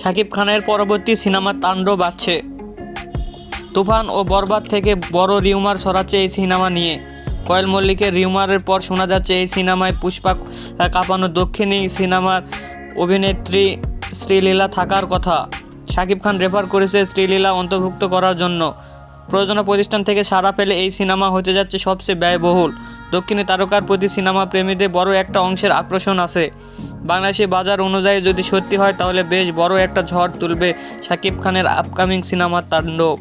শাকিব খানের পরবর্তী সিনেমার তাণ্ডব আছে। তুফান ও বরবাদ থেকে বড় রিউমার ছড়াচ্ছে এই সিনেমা নিয়ে। কয়েল মল্লিকের রিউমারের পর শোনা যাচ্ছে এই সিনেমায় পুষ্পা কাঁপানো দক্ষিণী সিনেমার অভিনেত্রী শ্রীলীলা থাকার কথা। শাকিব খান রেফার করেছে শ্রীলীলা অন্তর্ভুক্ত করার জন্য। প্রযোজনা প্রতিষ্ঠান থেকে সাড়া পেলে এই সিনেমা হতে যাচ্ছে সবচেয়ে ব্যয়বহুল। দক্ষিণী তারকার প্রতি সিনেমা প্রেমীদের বড় একটা অংশের আকর্ষণ আছে। বাংলাদেশি বাজার অনুযায়ী যদি সত্যি হয়, তাহলে বেশ বড় একটা ঝড় তুলবে শাকিব খানের আপকামিং সিনেমার তাণ্ডব।